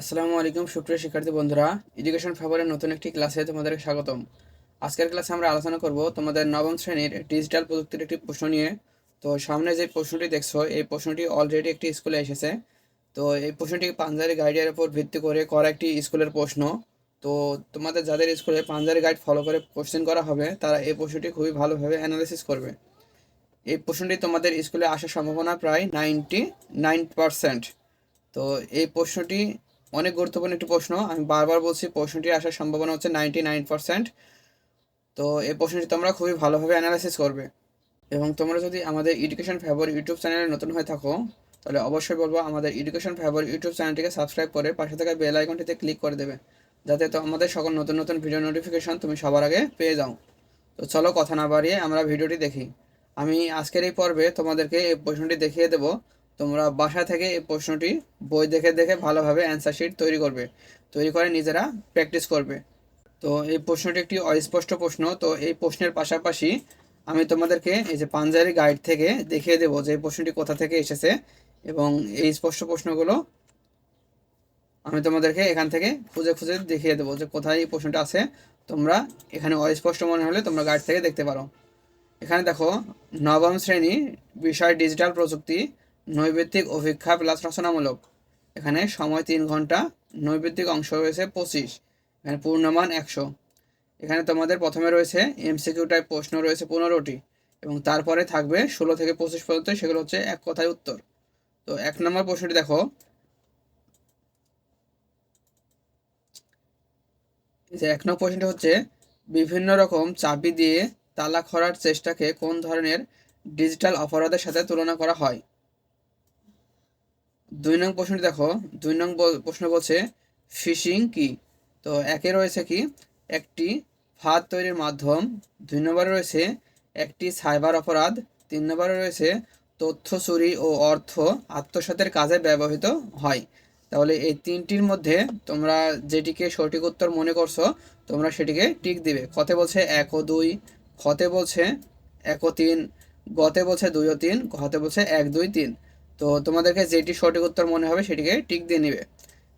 আসসালামু আলাইকুম, সুপ্রিয় শিক্ষার্থী বন্ধুরা। এডুকেশন ফেভারের নতুন একটি ক্লাসে তোমাদের স্বাগতম। আজকের ক্লাসে আমরা আলোচনা করব তোমাদের নবম শ্রেণির ডিজিটাল প্রযুক্তির একটি প্রশ্ন নিয়ে। তো সামনে যে প্রশ্নটি দেখছ, এই প্রশ্নটি অলরেডি একটি স্কুলে এসেছে। তো এই প্রশ্নটি পাঞ্জারি গাইডের উপর ভিত্তি করে করা একটি স্কুলের প্রশ্ন। তো তোমাদের যাদের স্কুলে পাঞ্জারি গাইড ফলো করে কোশ্চেন করা হবে, তারা এই প্রশ্নটি খুবই ভালোভাবে অ্যানালাইসিস করবে। এই প্রশ্নটি তোমাদের স্কুলে আসার সম্ভাবনা প্রায় নাইনটি নাইন পারসেন্ট তো এই প্রশ্নটি অনেক গুরুত্বপূর্ণ একটি প্রশ্ন। আমি বারবার বলছি, প্রশ্নটি আসার সম্ভাবনা হচ্ছে নাইনটি নাইন পার্সেন্ট তো এই প্রশ্নটি তোমরা খুবই ভালোভাবে অ্যানালাইসিস করবে। এবং তোমরা যদি আমাদের এডুকেশন ফেভার ইউটিউব চ্যানেলে নতুন হয়ে থাকো, তাহলে অবশ্যই বলব আমাদের এডুকেশন ফেভার ইউটিউব চ্যানেলটিকে সাবস্ক্রাইব করে পাশে থাকা বেল আইকনটিতে ক্লিক করে দেবে। যাতে তো আমাদের সকল নতুন নতুন ভিডিও নোটিফিকেশন তুমি সবার আগে পেয়ে যাও। তো চলো কথা না বাড়িয়ে আমরা ভিডিওটি দেখি। আমি আজকের এই পর্বে তোমাদেরকে এই প্রশ্নটি দেখিয়ে দেবো। তোমরা বাসা থেকে এই প্রশ্নটি বই দেখে দেখে ভালোভাবে অ্যান্সার শিট তৈরি করবে। তৈরি করে নিজেরা প্র্যাকটিস করবে। তো এই প্রশ্নটি একটি অস্পষ্ট প্রশ্ন। তো এই প্রশ্নের পাশাপাশি আমি তোমাদেরকে এই যে পাঞ্জারি গাইড থেকে দেখিয়ে দেবো যে এই প্রশ্নটি কোথা থেকে এসেছে এবং এই স্পষ্ট প্রশ্নগুলো আমি তোমাদেরকে এখান থেকে খুঁজে খুঁজে দেখিয়ে দেবো যে কোথায় এই প্রশ্নটা আছে। তোমরা এখানে অস্পষ্ট মনে হলে তোমরা গাইড থেকে দেখতে পারো। এখানে দেখো, নবম শ্রেণি, বিষয় ডিজিটাল প্রযুক্তি নৈবেত্তিক অভিক্ষা প্লাস রচনামূলক। এখানে সময় তিন ঘণ্টা নৈবেত্তিক অংশ রয়েছে পঁচিশ, এখানে পূর্ণমান একশো। এখানে তোমাদের প্রথমে রয়েছে এমসিকিউ টাইপ প্রশ্ন রয়েছে পনেরোটি এবং তারপরে থাকবে ষোলো থেকে পঁচিশ পর্যন্ত, সেগুলো হচ্ছে এক কথায় উত্তর। তো এক নম্বর প্রশ্নটি দেখো। যে এক নম্বর প্রশ্নটি হচ্ছে, বিভিন্ন রকম চাবি দিয়ে তালা খরার চেষ্টাকে কোন ধরনের ডিজিটাল অপরাধের সাথে তুলনা করা হয়? দুই নং প্রশ্নটি দেখো। দুই নং প্রশ্ন বলছে, ফিশিং কি? তো একে রয়েছে কি? একটি ফাঁদ তৈরির মাধ্যম, দুই নম্বরে রয়েছে, একটি সাইবার অপরাধ, তিন নম্বরে রয়েছে, তথ্য চুরি ও অর্থ আত্মসাতের কাজে ব্যবহৃত হয়। তাহলে এই তিনটির মধ্যে তোমরা যেটিকে সঠিক উত্তর মনে করছ, তোমরা সেটিকে টিক দিবে। কতে বলছে এক ও দুই, খতে বলছে এক ও তিন, গতে বলছে দুই ও তিন, ঘতে বলছে এক, দুই, তিন। তো তোমাদেরকে যেটি সঠিক উত্তর মনে হবে সেটিকে টিক দিয়ে নিবে।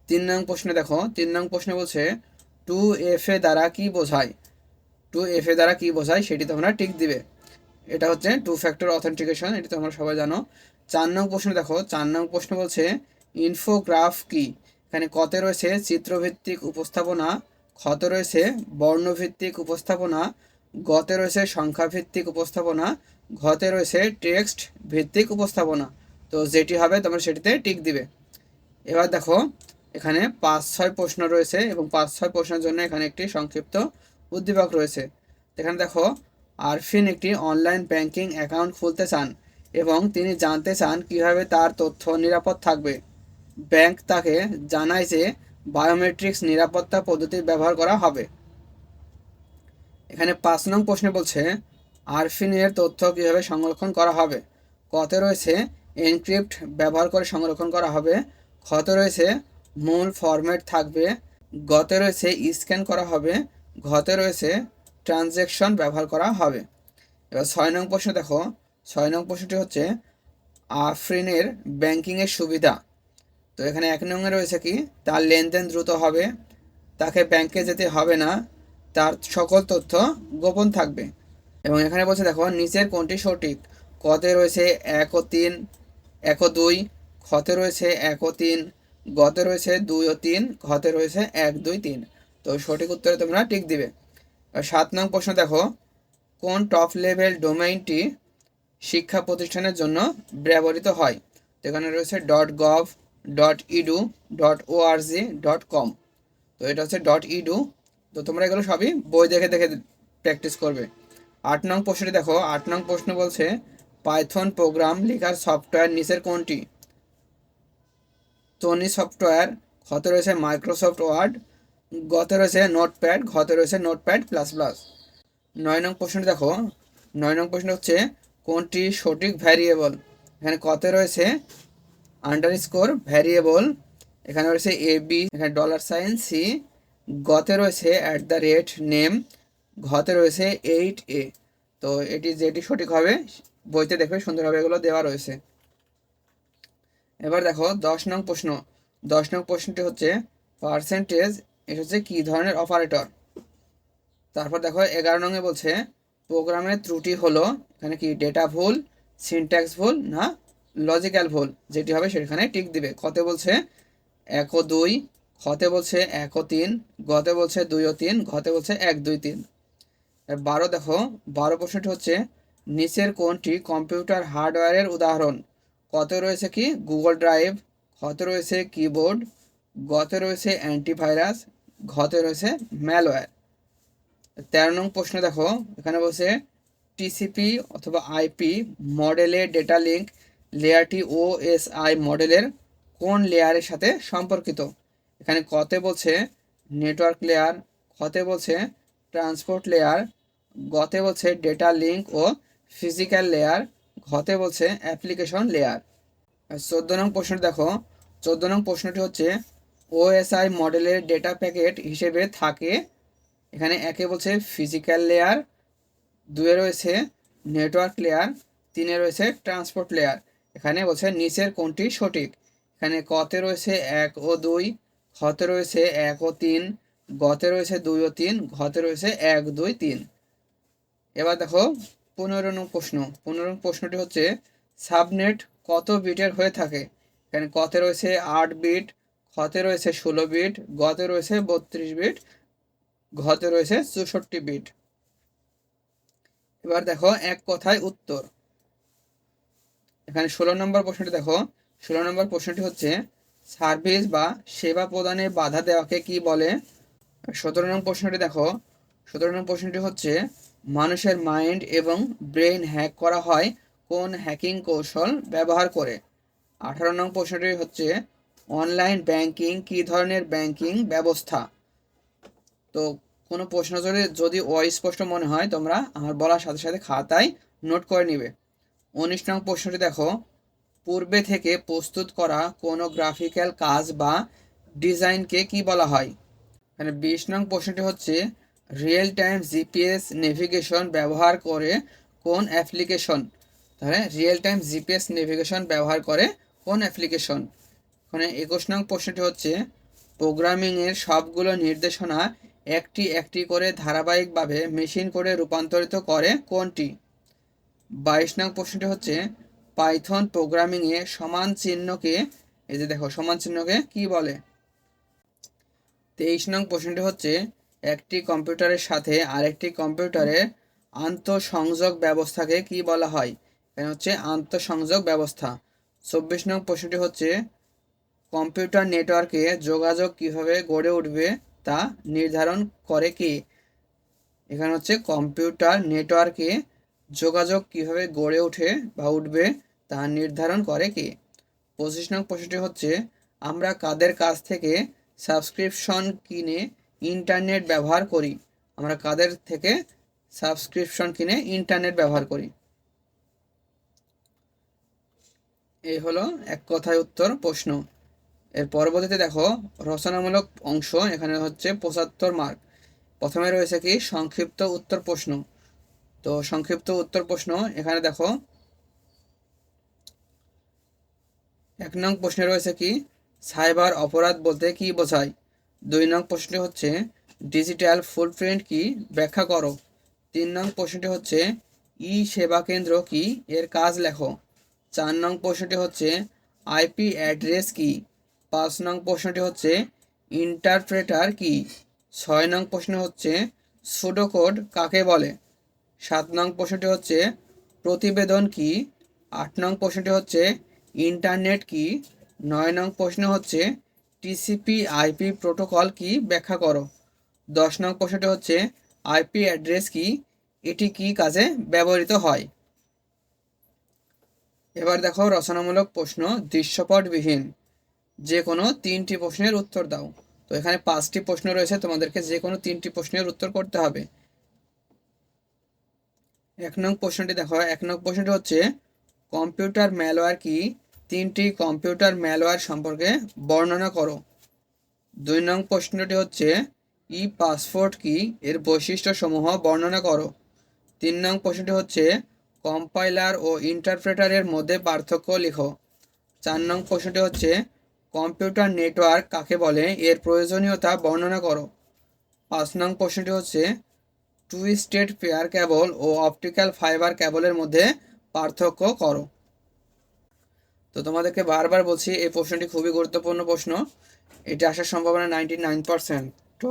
তিন নং প্রশ্নে দেখো, তিন নং প্রশ্নে বলছে, টু এফ এ দ্বারা কি বোঝায়? টু এফ এ দ্বারা কি বোঝায় সেটি তোমরা টিক দিবে। এটা হচ্ছে টু ফ্যাক্টর অথেন্টিকেশন, এটি তোমরা সবাই জানো। চার নং প্রশ্ন দেখো, চার নং প্রশ্ন বলছে, ইনফোগ্রাফ কি? এখানে কতে রয়েছে, চিত্রভিত্তিক উপস্থাপনা খতে রয়েছে, বর্ণভিত্তিক উপস্থাপনা গতে রয়েছে, সংখ্যাভিত্তিক উপস্থাপনা ঘতে রয়েছে, টেক্সট ভিত্তিক উপস্থাপনা তো যেটি হবে তোমরা সেটিতে টিক দিবে। এবার দেখো, এখানে পাঁচ, ছয় প্রশ্ন রয়েছে এবং পাঁচ, ছয় প্রশ্নের জন্য এখানে একটি সংক্ষিপ্ত উদ্দীপক রয়েছে। এখানে দেখো, আরফিন একটি অনলাইন ব্যাংকিং অ্যাকাউন্ট খুলতে চান এবং তিনি জানতে চান কীভাবে তার তথ্য নিরাপদ থাকবে। ব্যাংক তাকে জানায় যে বায়োমেট্রিক্স নিরাপত্তা পদ্ধতি ব্যবহার করা হবে। এখানে পাঁচ নং প্রশ্নে বলছে, আরফিনের তথ্য কীভাবে সংরক্ষণ করা হবে? কতে রয়েছে এনক্রিপ্ট ব্যবহার করে সংরক্ষণ করা হবে। খতে রয়েছে মূল ফরম্যাট থাকবে। গতে রয়েছে স্ক্যান করা হবে। ঘতে রয়েছে ট্রানজ্যাকশন ব্যবহার করা হবে। এবার ছয় নং প্রশ্ন দেখো। ছয় নং প্রশ্নটি হচ্ছে, আফরিনের ব্যাংকিংয়ের সুবিধা। তো এখানে এক নঙ্গে রয়েছে কি, তার লেনদেন দ্রুত হবে, তাকে ব্যাংকে যেতে হবে না, তার সকল তথ্য গোপন থাকবে। এবং এখানে বলছে দেখো, নিচের কোনটি সঠিক? কতে রয়েছে এক ও তিন এক দুই খতে রয়েছে এক ও তিন, গতে রয়েছে দুই ও তিন ঘতে রয়েছে এক, দুই, তিন। তো সঠিক উত্তরে তোমরা টিক দিবে। সাত নং প্রশ্ন দেখো, কোন টপ লেভেল ডোমেইনটি শিক্ষা প্রতিষ্ঠানের জন্য ব্যবহৃত হয়? এখানে রয়েছে dot gov dot edu dot org dot com তো এটা হচ্ছে ডট ইডু তো তোমরা এগুলো সবই বই দেখে দেখে প্র্যাকটিস করবে। আট নং প্রশ্নটি দেখো, আট নং প্রশ্ন বলছে পাইথন প্রোগ্রাম লেখার সফটওয়্যার নিচের কোনটি? টনি সফটওয়্যার ঘতে রয়েছে মাইক্রোসফট ওয়ার্ড, গতে রয়েছে নোটপ্যাড ঘতে রয়েছে নোটপ্যাড প্লাস প্লাস। নয় নং প্রশ্নটি দেখো। নয় নং প্রশ্ন হচ্ছে, কোনটি সঠিক ভ্যারিয়েবল? এখানে কতে রয়েছে আন্ডার স্কোর ভ্যারিয়েবল, এখানে রয়েছে এ বি, এখানে ডলার সাইন সি, গতে রয়েছে অ্যাট দ্য রেট নেম, ঘতে রয়েছে এইট এ। তো এটি যেটি সঠিক হবে বইতে দেখবে সুন্দরভাবে এগুলো দেওয়া রয়েছে। এবার দেখো, দশ নং প্রশ্ন। দশ নং প্রশ্নটি হচ্ছে পার্সেন্টেজ এটা হচ্ছে কী ধরনের অপারেটর তারপর দেখো, এগারো নঙে বলছে, প্রোগ্রামের ত্রুটি হলো, এখানে কি ডেটা ভুল সিনট্যাক্স ভুল, না লজিক্যাল ভুল, যেটি হবে সেখানে টিক দিবে। কতে বলছে, এক ও দুই, খতে বলছে এক ও তিন, গতে বলছে দুই ও তিন, ঘতে বলছে এক দুই তিন। বারো দেখো, বারো প্রশ্নটি হচ্ছে নিচের কোনটি কম্পিউটার হার্ডওয়্যারের উদাহরণ। কত রয়েছে কি? গুগল ড্রাইভ খতে রয়েছে কিবোর্ড, গতে রয়েছে অ্যান্টিভাইরাস, ঘতে রয়েছে ম্যালওয়্যার। তেরো নং প্রশ্ন দেখো। এখানে বলছে, টিসিপি অথবা আইপি মডেলের ডেটা লিঙ্ক লেয়ারটি ওএসআই মডেলের কোন লেয়ারের সাথে সম্পর্কিত? এখানে কতে বলছে, নেটওয়ার্ক লেয়ার খতে বলছে, ট্রান্সপোর্ট লেয়ার, গতে বলছে, ডেটা লিঙ্ক ও ফিজিক্যাল লেয়ার ঘতে বলছে অ্যাপ্লিকেশন লেয়ার চোদ্দ নং প্রশ্ন দেখো, চোদ্দ নং প্রশ্নটি হচ্ছে ওএসআই মডেলের ডেটা প্যাকেট হিসেবে থাকে, এখানে একে বলছে ফিজিক্যাল লেয়ার দুয়ে রয়েছে নেটওয়ার্ক লেয়ার তিনে রয়েছে ট্রান্সপোর্ট লেয়ার এখানে বলছে নিচের কোনটি সঠিক। এখানে কতে রয়েছে এক ও দুই খতে রয়েছে এক ও তিন, গতে রয়েছে দুই ও তিন, ঘতে রয়েছে এক, দুই, তিন। এবার দেখো পনেরো নং প্রশ্ন। পনেরো নং প্রশ্নটি হচ্ছে, সাবনেট কত বিটের হয়ে থাকে? এখানে কতে রয়েছে আট বিট, খতে রয়েছে ষোলো বিট, গতে রয়েছে বত্রিশ বিট, ঘতে রয়েছে চৌষট্টি বিট। এবার দেখো এক কথায় উত্তর। এখানে ষোলো নম্বর প্রশ্নটি দেখো। ষোলো নম্বর প্রশ্নটি হচ্ছে, সার্ভিস বা সেবা প্রদানে বাধা দেওয়াকে কি বলে? সতেরো নং প্রশ্নটি দেখো। সতেরো নং প্রশ্নটি হচ্ছে মানুষের মাইন্ড এবং ব্রেন হ্যাক করা হয় কোন হ্যাকিং কৌশল ব্যবহার করে। আঠারো নং প্রশ্নটি হচ্ছে, অনলাইন ব্যাংকিং কী ধরনের ব্যাংকিং ব্যবস্থা? তো কোনো প্রশ্ন যদি যদি অস্পষ্ট মনে হয়, তোমরা আমার বলার সাথে সাথে খাতায় নোট করে নিবে। উনিশ নং প্রশ্নটি দেখো, পূর্বে থেকে প্রস্তুত করা কোনো গ্রাফিক্যাল কাজ বা ডিজাইনকে কি বলা হয়? এখানে বিশ নং প্রশ্নটি হচ্ছে রিয়েল টাইম জিপিএস নেভিগেশন ব্যবহার করে কোন অ্যাপ্লিকেশন তাহলে রিয়েল টাইম জিপিএস নেভিগেশন ব্যবহার করে কোন অ্যাপ্লিকেশন এখানে একুশ নং প্রশ্নটি হচ্ছে প্রোগ্রামিংয়ের সবগুলো নির্দেশনা একটি একটি করে ধারাবাহিকভাবে মেশিন করে রূপান্তরিত করে কোনটি? বাইশ নং প্রশ্নটি হচ্ছে, পাইথন প্রোগ্রামিংয়ে সমান চিহ্নকে, এই যে দেখো, সমান চিহ্নকে কি বলে? তেইশ নং প্রশ্নটি হচ্ছে একটি কম্পিউটারের সাথে আরেকটি কম্পিউটারের আন্তঃসংযোগ ব্যবস্থাকে কি বলা হয়? এখানে হচ্ছে আন্তঃসংযোগ ব্যবস্থা। চব্বিশ নং প্রশ্নটি হচ্ছে, কম্পিউটার নেটওয়ার্কে যোগাযোগ কীভাবে গড়ে উঠবে তা নির্ধারণ করে কি? এখানে হচ্ছে, কম্পিউটার নেটওয়ার্কে যোগাযোগ কীভাবে গড়ে ওঠে বা উঠবে তা নির্ধারণ করে কি? পঁচিশ নং প্রশ্নটি হচ্ছে, আমরা কাদের কাছ থেকে সাবস্ক্রিপশন কিনে ইন্টারনেট ব্যবহার করি। আমরা কাদের থেকে সাবস্ক্রিপশন কিনে ইন্টারনেট ব্যবহার করি? এই হলো এক কথায় উত্তর প্রশ্ন। এর পরবর্তীতে দেখো, রচনামূলক অংশ এখানে হচ্ছে পঁচাত্তর মার্ক প্রথমে রয়েছে কি? সংক্ষিপ্ত উত্তর প্রশ্ন। তো সংক্ষিপ্ত উত্তর প্রশ্ন, এখানে দেখো, এক নং প্রশ্নে রয়েছে কি? সাইবার অপরাধ বলতে কি বোঝায়? দুই নং প্রশ্নটি হচ্ছে, ডিজিটাল ফুটপ্রিন্ট কি? ব্যাখ্যা করো। তিন নং প্রশ্নটি হচ্ছে, ই সেবা কেন্দ্র কি? এর কাজ লেখো। চার নং প্রশ্নটি হচ্ছে আইপি অ্যাড্রেস কি? পাঁচ নং প্রশ্নটি হচ্ছে, ইন্টারপ্রেটার কি? ছয় নং প্রশ্ন হচ্ছে, সুডোকোড কাকে বলে? সাত নং প্রশ্নটি হচ্ছে, প্রতিবেদন কি? আট নং প্রশ্নটি হচ্ছে, ইন্টারনেট কি? নয় নং প্রশ্ন হচ্ছে টিসিপি আইপি প্রোটোকল কি ব্যাখ্যা করো? দশ নং প্রশ্নটি হচ্ছে আইপি অ্যাড্রেস কি? এটি কি কাজে ব্যবহৃত হয়? এবার দেখো রচনামূলক প্রশ্ন, দৃশ্যপটবিহীন। যে কোনো তিনটি প্রশ্নের উত্তর দাও। তো এখানে পাঁচটি প্রশ্ন রয়েছে, তোমাদেরকে যে কোনো তিনটি প্রশ্নের উত্তর করতে হবে। এক নং প্রশ্নটি দেখো, এক নং প্রশ্নটি হচ্ছে, কম্পিউটার ম্যালওয়্যার কি? তিনটি কম্পিউটার ম্যালওয়্যার সম্পর্কে বর্ণনা করো। দুই নং প্রশ্নটি হচ্ছে, ই পাসপোর্ট কি? এর বৈশিষ্ট্যসমূহ বর্ণনা করো। তিন নং প্রশ্নটি হচ্ছে, কম্পাইলার ও ইন্টারপ্রেটারের মধ্যে পার্থক্য লিখো। চার নং প্রশ্নটি হচ্ছে, কম্পিউটার নেটওয়ার্ক কাকে বলে? এর প্রয়োজনীয়তা বর্ণনা করো। পাঁচ নং প্রশ্নটি হচ্ছে, টুইস্টেড পেয়ার কেবল ও অপটিক্যাল ফাইবার কেবলের মধ্যে পার্থক্য করো। তো তোমাদেরকে বারবার বলছি, এই প্রশ্নটি খুবই গুরুত্বপূর্ণ প্রশ্ন। এটা আসার সম্ভাবনা নাইনটি নাইন পার্সেন্ট তো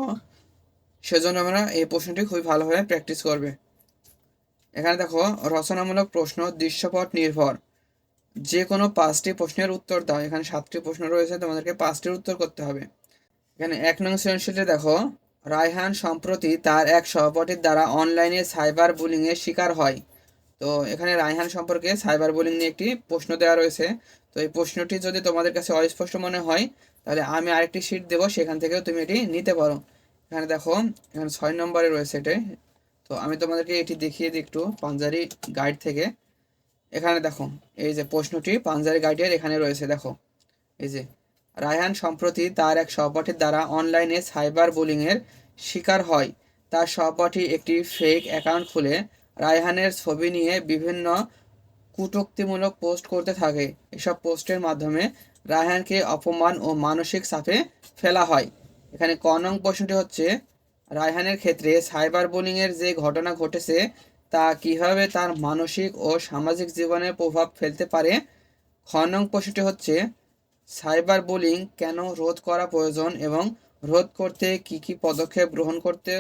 সেজন্য আমরা এই প্রশ্নটি খুবই ভালোভাবে প্র্যাকটিস করবে। এখানে দেখো, রচনামূলক প্রশ্ন, দৃশ্যপট নির্ভর। যে কোনো পাঁচটি প্রশ্নের উত্তর দাও। এখানে সাতটি প্রশ্ন রয়েছে, তোমাদেরকে পাঁচটির উত্তর করতে হবে। এখানে এক নং সৃজনশীলে দেখো, রায়হান সম্প্রতি তার এক সহপাঠীর দ্বারা অনলাইনে সাইবার বুলিংয়ের শিকার হয়। তো এখানে রায়হান সম্পর্কে সাইবার বুলিং নিয়ে একটি প্রশ্ন দেওয়া রয়েছে। তো এই প্রশ্নটি যদি তোমাদের কাছে অস্পষ্ট মনে হয়, তাহলে আমি আরেকটি শিট দেবো, সেখান থেকেও তুমি এটি নিতে পারো। এখানে দেখো, এখানে ছয় নম্বরে রয়েছে এটি। তো আমি তোমাদেরকে এটি দেখিয়ে দিই একটু পাঞ্জারি গাইড থেকে। এখানে দেখো, এই যে প্রশ্নটি পাঞ্জারি গাইডের এখানে রয়েছে, দেখো। এই যে, রায়হান সম্প্রতি তার এক সহপাঠীর দ্বারা অনলাইনে সাইবার বুলিংয়ের শিকার হয়। তার সহপাঠী একটি ফেক অ্যাকাউন্ট খুলে রায়হানের ছবি নিয়ে বিভিন্ন কটূক্তিমূলক পোস্ট করতে থাকে। এসব পোস্টের মাধ্যমে রায়হানকে অপমান ও মানসিক চাপে ফেলা হয়। এখানে ক নং প্রশ্নটি হচ্ছে, রায়হানের ক্ষেত্রে সাইবার বুলিংয়ের যে ঘটনা ঘটেছে, তা কীভাবে তার মানসিক ও সামাজিক জীবনে প্রভাব ফেলতে পারে? খ নং প্রশ্নটি হচ্ছে, সাইবার বুলিং কেন রোধ করা প্রয়োজন এবং রোধ করতে কি কি পদক্ষেপ গ্রহণ করতে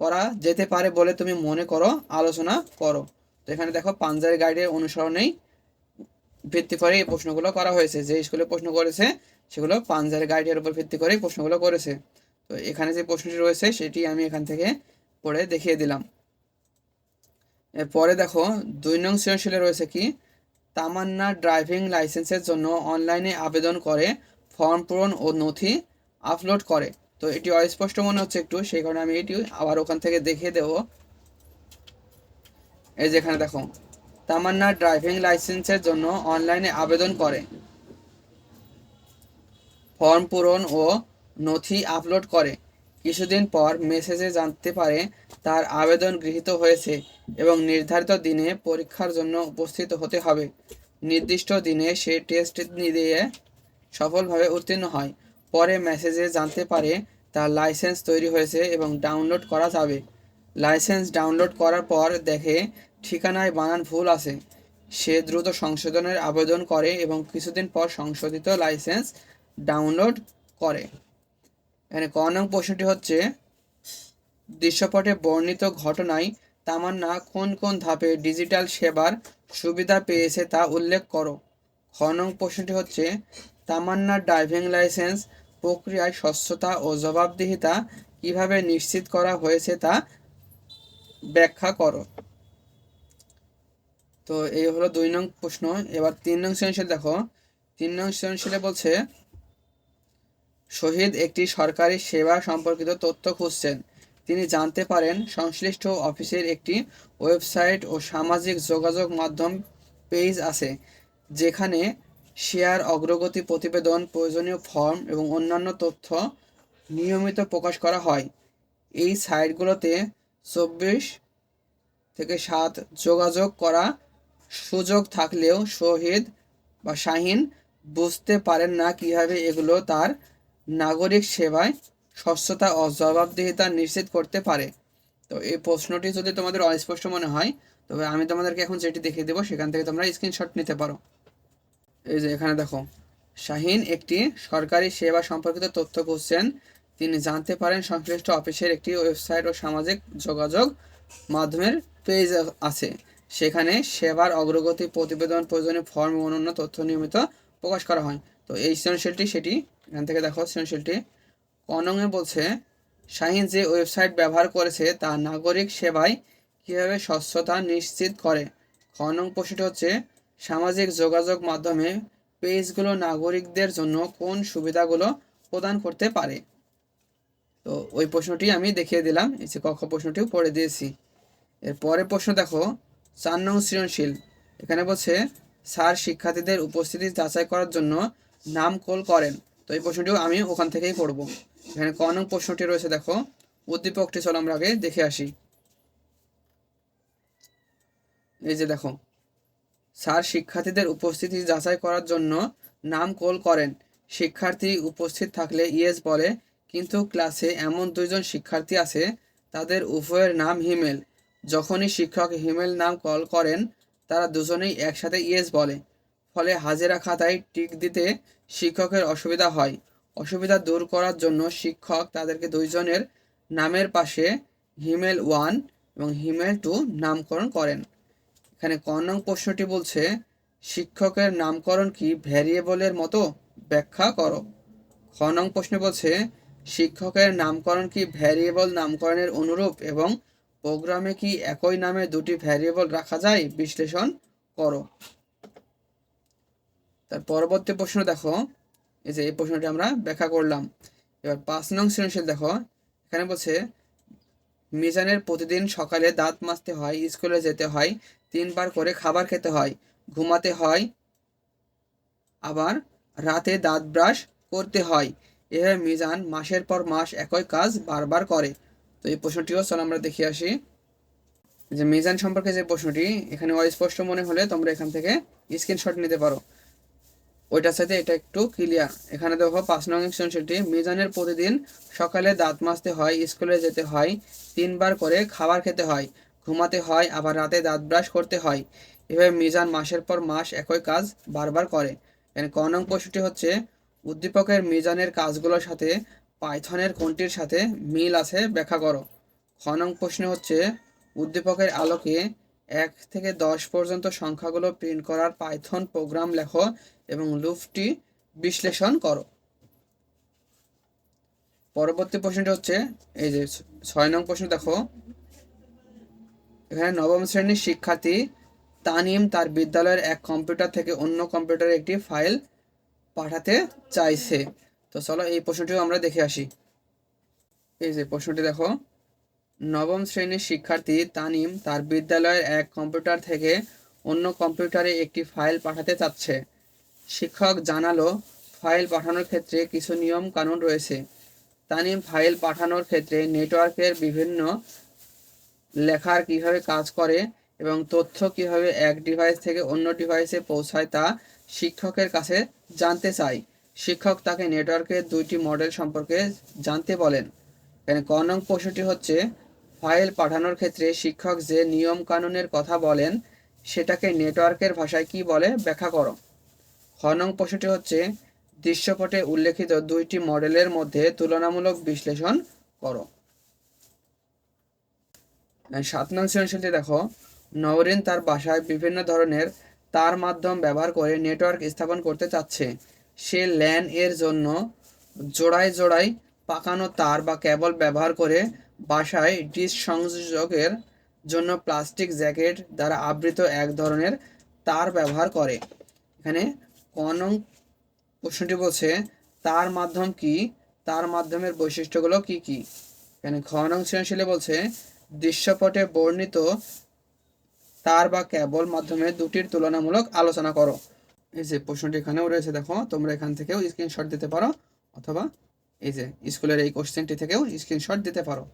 করা যেতে পারে বলে তুমি মনে করো, আলোচনা করো। তো এখানে দেখো পাঞ্জারি গাইডের অনুসরণেই ভিত্তি করে এই প্রশ্নগুলো করা হয়েছে। যে স্কুলে প্রশ্ন করেছে, সেগুলো পাঞ্জারি গাইডের উপর ভিত্তি করে প্রশ্নগুলো করেছে। তো এখানে যে প্রশ্নটি রয়েছে, সেটি আমি এখান থেকে পড়ে দেখিয়ে দিলাম। এরপরে দেখো, দুই নং সৃজনশীলে রয়েছে কি? তামান্না ড্রাইভিং লাইসেন্সের জন্য অনলাইনে আবেদন করে ফর্ম পূরণ ও নথি আপলোড করে। তো এটি অস্পষ্ট মনে হচ্ছে একটু, সেই কারণে আমি এটি আবার ওখান থেকে দেখিয়ে দেবো। এই যেখানে দেখো, তামান্না ড্রাইভিং লাইসেন্সের জন্য অনলাইনে আবেদন করে। ফর্ম পূরণ ও নথি আপলোড করে। কিছুদিন পর মেসেজে জানতে পারে তার আবেদন গৃহীত হয়েছে এবং নির্ধারিত দিনে পরীক্ষার জন্য উপস্থিত হতে হবে। নির্দিষ্ট দিনে সে টেস্ট দিয়ে সফলভাবে উত্তীর্ণ হয়। পরে মেসেজে জানতে পারে তার লাইসেন্স তৈরি হয়েছে এবং ডাউনলোড করা যাবে। লাইসেন্স ডাউনলোড করার পর দেখে ঠিকানায় বানান ভুল আছে। সে দ্রুত সংশোধনের আবেদন করে এবং কিছুদিন পর সংশোধিত লাইসেন্স ডাউনলোড করে। এখানে ক নং প্রশ্নটি হচ্ছে, দৃশ্যপটে বর্ণিত ঘটনায় তামান্না কোন কোন ধাপে ডিজিটাল সেবার সুবিধা পেয়েছে তা উল্লেখ করো। খ নং প্রশ্নটি হচ্ছে, তামান্নার ড্রাইভিং লাইসেন্স প্রক্রিয়ায় স্বচ্ছতা ও জবাবদিহিতা কীভাবে নিশ্চিত করা হয়েছে তা ব্যাখ্যা করো। তো এই হলো দুই নং প্রশ্ন। এবার তিন নং সৃজনশীল দেখো। তিন নং সৃজনশীলে বলছে, শহীদ একটি সরকারি সেবা সম্পর্কিত তথ্য খুঁজছেন। তিনি জানতে পারেন সংশ্লিষ্ট অফিসের একটি ওয়েবসাইট ও সামাজিক যোগাযোগ মাধ্যম পেজ আছে, যেখানে শেয়ার, অগ্রগতি প্রতিবেদন, প্রয়োজনীয় ফর্ম এবং অন্যান্য তথ্য নিয়মিত প্রকাশ করা হয়। এই সাইটগুলোতে চব্বিশ থেকে সাত যোগাযোগ করা সুযোগ থাকলেও শহীদ বা শাহিন বুঝতে পারেন না কীভাবে এগুলো তার নাগরিক সেবায় স্বচ্ছতা ও জবাবদিহিতা নিশ্চিত করতে পারে। তো এই প্রশ্নটি যদি তোমাদের অস্পষ্ট মনে হয়, তবে আমি তোমাদেরকে এখন যেটি দেখিয়ে দেবো, সেখান থেকে তোমরা স্ক্রিনশট নিতে পারো। এই যে এখানে দেখো। শাহিন একটি সরকারি সেবা সম্পর্কিত তথ্য খুঁজছেন। তিনি জানতে পারেন সংশ্লিষ্ট অফিসের একটি ওয়েবসাইট ও সামাজিক যোগাযোগ মাধ্যমের পেজ আছে। সেখানে সেবার অগ্রগতি প্রতিবেদন, প্রয়োজনীয় ফর্ম ও অন্যান্য তথ্য নিয়মিত প্রকাশ করা হয়। তো এই সৃজনশীলটি সেটি, এখান থেকে দেখো সৃজনশীলটি। কনংয়ে বলছে, শাহিন যে ওয়েবসাইট ব্যবহার করেছে তা নাগরিক সেবায় কীভাবে স্বচ্ছতা নিশ্চিত করে? খনং প্রশ্নটি হচ্ছে সামাজিক যোগাযোগ মাধ্যমে পেজগুলো নাগরিকদের জন্য কোন সুবিধাগুলো প্রদান করতে পারে? তো ওই প্রশ্নটি আমি দেখিয়ে দিলাম। এই যে কক্ষ প্রশ্নটিও পড়ে দিয়েছি। এর পরের প্রশ্ন দেখো, চার নং সৃজনশীল। এখানে বলছে, স্যার, শিক্ষার্থীদের উপস্থিতি যাচাই করার জন্য নাম কল করেন। তো এই প্রশ্নটিও আমি ওখান থেকেই পড়ব। এখানে ক নং প্রশ্নটি রয়েছে দেখো, উদ্দীপকটি চলো আমরা আগে দেখে আসি। এই যে দেখো স্যার শিক্ষার্থীদের উপস্থিতি যাচাই করার জন্য নাম কল করেন। শিক্ষার্থী উপস্থিত থাকলে ইয়েস বলে, কিন্তু ক্লাসে এমন দুইজন শিক্ষার্থী আছে, তাদের উভয়ের নাম হিমেল। যখনই শিক্ষক হিমেল নাম কল করেন, তারা দুজনেই একসাথে ইয়েস বলে। ফলে হাজিরা খাতায় টিক দিতে শিক্ষকের অসুবিধা হয়। অসুবিধা দূর করার জন্য শিক্ষক তাদেরকে দুইজনের নামের পাশে হিমেল ওয়ান এবং হিমেল টু নামকরণ করেন। এখানে ক নং প্রশ্নটি বলছে, শিক্ষকের নামকরণ কি ভ্যারিয়েবলের মতো? ব্যাখ্যা করো। খ নং প্রশ্নে বলছে, শিক্ষকের নামকরণ কি ভ্যারিয়েবল নামকরণের অনুরূপ এবং প্রোগ্রামে কি একই নামে দুটি ভ্যারিয়েবল রাখা যায়? বিশ্লেষণ করো। তার পরবর্তী প্রশ্ন দেখো। এই যে এই প্রশ্নটি আমরা ব্যাখ্যা করলাম। এবার পাঁচ নং সৃজনশীল দেখো। এখানে বলছে, মিজানের প্রতিদিন সকালে দাঁত মাজতে হয়, স্কুলে যেতে হয় তিনবার করে খাবার খেতে হয়। ঘুমাতে হয়, আবার রাতে দাঁত ব্রাশ করতে হয়। এভাবে মিজান মাসের পর মাস একই কাজ বারবার করে। তো এই প্রশ্নটিও চল আমরা দেখে আসি। যে মিজান সম্পর্কে যে প্রশ্নটি, এখানে অস্পষ্ট মনে হলে তোমরা এখান থেকে স্ক্রিনশট নিতে পারো। ওইটার সাথে এটা একটু ক্লিয়ার এখানে দেখো, পাঁচ নং সৃজনশীলটি মিজানের প্রতিদিন সকালে দাঁত মাজতে হয়, স্কুলে যেতে হয়, তিনবার করে খাবার খেতে হয়। ঘুমাতে হয়, আবার রাতে দাঁত ব্রাশ করতে হয়। এভাবে মিজান মাসের পর মাস একই কাজ বারবার করে। এখানে ক নং প্রশ্নটি হচ্ছে উদ্দীপকের মিজানের কাজগুলোর সাথে পাইথনের কোনটির সাথে মিল আছে ব্যাখ্যা করো। খ নং প্রশ্ন হচ্ছে, উদ্দীপকের আলোকে এক থেকে দশ পর্যন্ত সংখ্যাগুলো প্রিন্ট করার পাইথন প্রোগ্রাম লেখো এবং লুফটি বিশ্লেষণ করো। পরবর্তী প্রশ্নটি হচ্ছে, এই যে ছয় নং প্রশ্ন দেখো। এখানে নবম শ্রেণির শিক্ষার্থী তানিম তার বিদ্যালয়ের এক কম্পিউটার থেকে অন্য কম্পিউটারে একটি ফাইল পাঠাতে চাইছে। তো চলো এই প্রশ্নটিও আমরা দেখে আসি। এই যে প্রশ্নটি দেখো। নবম শ্রেণির শিক্ষার্থী তানিম তার বিদ্যালয়ের এক কম্পিউটার থেকে অন্য কম্পিউটারে একটি ফাইল পাঠাতে চাচ্ছে। শিক্ষক জানালো, ফাইল পাঠানোর ক্ষেত্রে কিছু নিয়ম কানুন রয়েছে। তানিম ফাইল পাঠানোর ক্ষেত্রে নেটওয়ার্কের বিভিন্ন লেখার কীভাবে কাজ করে এবং তথ্য কীভাবে এক ডিভাইস থেকে অন্য ডিভাইসে পৌঁছায় তা শিক্ষকের কাছে জানতে চাই। শিক্ষক তাকে নেটওয়ার্কের দুইটি মডেল সম্পর্কে জানতে বলেন। এখানে ক নং প্রশ্নটি হচ্ছে ফাইল পাঠানোর ক্ষেত্রে শিক্ষক যে নিয়ম কানুনের কথা বলেন, সেটাকে নেটওয়ার্কের ভাষায় কি বলে ব্যাখ্যা করো। খ নং প্রশ্নটি হচ্ছে, দৃশ্যপটে উল্লেখিত দুইটি মডেলের মধ্যে তুলনামূলক বিশ্লেষণ করো। সাত নং সৃজনশীলটি দেখো। নওরিন তার বাসায় বিভিন্ন ধরনের তার মাধ্যম ব্যবহার করে নেটওয়ার্ক স্থাপন করতে চাচ্ছে। সে ল্যান এর জন্য জোড়ায় জোড়ায় পাকানো তার বা কেবল ব্যবহার করে বাসায় ডিস সংযোগের জন্য প্লাস্টিক জ্যাকেট দ্বারা আবৃত এক ধরনের তার ব্যবহার করে। এখানে ক নং প্রশ্নটি বলছে, তার মাধ্যম কি? তার মাধ্যমের বৈশিষ্ট্যগুলো কি কি? এখানে খনং সৃজনশীলে বলছে দৃশ্যপটে বর্ণিত, তার বা কেবল মাধ্যমে দুটির তুলনামূলক আলোচনা করো। এই যে প্রশ্নটি এখানেও রয়েছে, দেখো, তোমরা এখান থেকেও স্ক্রিনশট দিতে পারো, অথবা এই যে স্কুলের এই কোশ্চেনটি থেকেও স্ক্রিনশট দিতে পারো।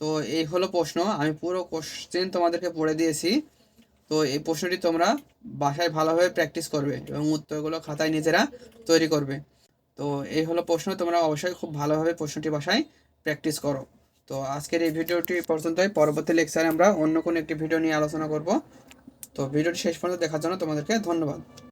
তো এই হলো প্রশ্ন, আমি পুরো কোশ্চেন তোমাদেরকে পড়ে দিয়েছি। তো এই প্রশ্নটি তোমরা বাসায় ভালোভাবে প্র্যাকটিস করবে এবং উত্তরগুলো খাতায় নিজেরা তৈরি করবে। তো এই হলো প্রশ্ন, তোমরা অবশ্যই খুব ভালোভাবে প্রশ্নটি বাসায় প্র্যাকটিস করো। তো আজকের এই ভিডিওটি পর্যন্তই। পরবর্তী লেকচারে আমরা অন্য কোনো একটি ভিডিও নিয়ে আলোচনা করব। তো ভিডিওটি শেষ পর্যন্ত দেখার জন্য তোমাদেরকে ধন্যবাদ।